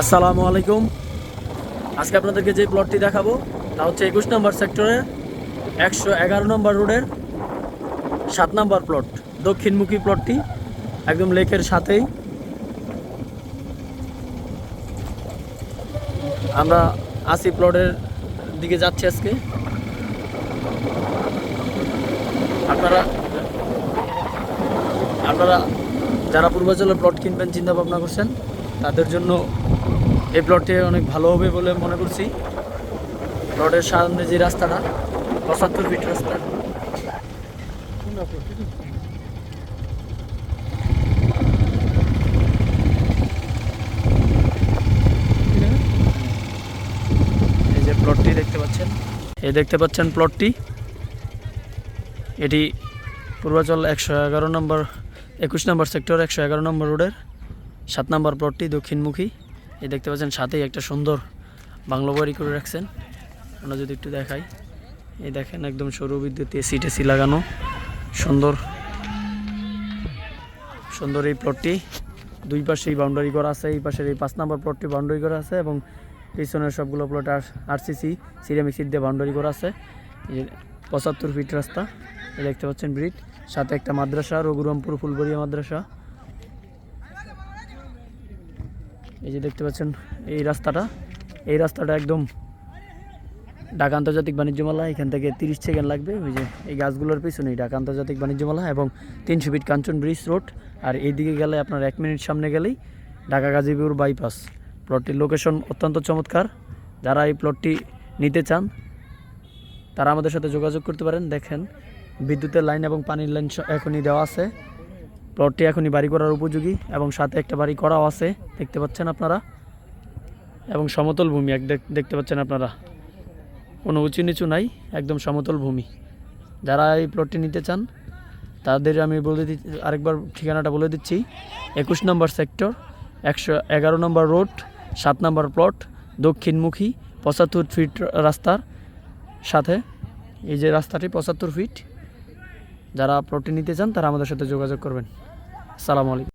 আসসালামু আলাইকুম। আজকে আপনাদেরকে যে প্লটটি দেখাবো, তা হচ্ছে একুশ নম্বর সেক্টরের একশো এগারো নম্বর রোডের সাত নম্বর প্লট দক্ষিণমুখী প্লটটি একদম লেকের সাথেই। আমরা আসি প্লটের দিকে যাচ্ছি আজকে। আপনারা আপনারা যারা পূর্বাঞ্চলের প্লট কিনবেন, চিন্তা ভাবনা করছেন তাদের জন্য এই প্লটটি অনেক ভালো হবে বলে মনে করছি। প্লটের সামনে যে রাস্তাটা, পঁচাত্তর ফিট রাস্তা। এই যে প্লটটি দেখতে পাচ্ছেন। এই দেখতে পাচ্ছেন প্লটটি এটি পূর্বাচল একশো এগারো নম্বর, একুশ নম্বর সেক্টর একশো এগারো নম্বর রোডের সাত নম্বর প্লটটি দক্ষিণমুখী। এই দেখতে পাচ্ছেন, সাথেই একটা সুন্দর বাংলো বাড়ি করে রাখছেন। আমরা যদি একটু দেখাই, এই দেখেন একদম সৌর বিদ্যুৎ এসি টেসি লাগানো। সুন্দর সুন্দর এই প্লটটি দুই পাশেই বাউন্ডারি করা আছে, এই পাশের এই পাঁচ নম্বর প্লটটি বাউন্ডারি করা আছে এবং পিছনের সবগুলো প্লট আর আরসিসি সিরামিক সিট দিয়ে বাউন্ডারি করা আছে। পঁচাত্তর ফিট রাস্তা দেখতে পাচ্ছেন ব্রিজ সাথে একটা মাদ্রাসা, রঘুরামপুর ফুলবরিয়া মাদ্রাসা। এই যে দেখতে পাচ্ছেন, এই রাস্তাটা এই রাস্তাটা একদম ঢাকা আন্তর্জাতিক বাণিজ্য মেলা, এখান থেকে তিরিশ সেকেন্ড লাগবে, ওই যে এই গাছগুলোর পিছনেই ঢাকা আন্তর্জাতিক বাণিজ্য মেলা এবং তিনশো ফিট কাঞ্চন ব্রিজ রোড, আর এইদিকে গেলে আপনার এক মিনিট সামনে গেলেই ঢাকা গাজীপুর বাইপাস প্লটটির লোকেশন অত্যন্ত চমৎকার। যারা এই প্লটটি নিতে চান, তারা আমাদের সাথে যোগাযোগ করতে পারেন। দেখেন, বিদ্যুতের লাইন এবং পানির লাইন এখনই দেওয়া আছে। প্লটটি এখনই বাড়ি করার উপযোগী এবং সাথে একটা বাড়ি করাও আছে, দেখতে পাচ্ছেন আপনারা। এবং সমতল ভূমি, এক দেখ- দেখতে পাচ্ছেন আপনারা। কোনো উঁচু নিচু নাই, একদম সমতল ভূমি। যারা এই প্লটটি নিতে চান, তাদের আমি বলে দি আরেকবার ঠিকানাটা বলে দিচ্ছি। একুশ নম্বর সেক্টর, একশো এগারো নম্বর রোড, সাত নম্বর প্লট, দক্ষিণমুখী, পঁচাত্তর ফিট রাস্তার সাথে। এই যে রাস্তাটি, পঁচাত্তর ফিট। যারা প্লটটি নিতে চান, তারা আমাদের সাথে যোগাযোগ করবেন। সালাম আলাইকুম।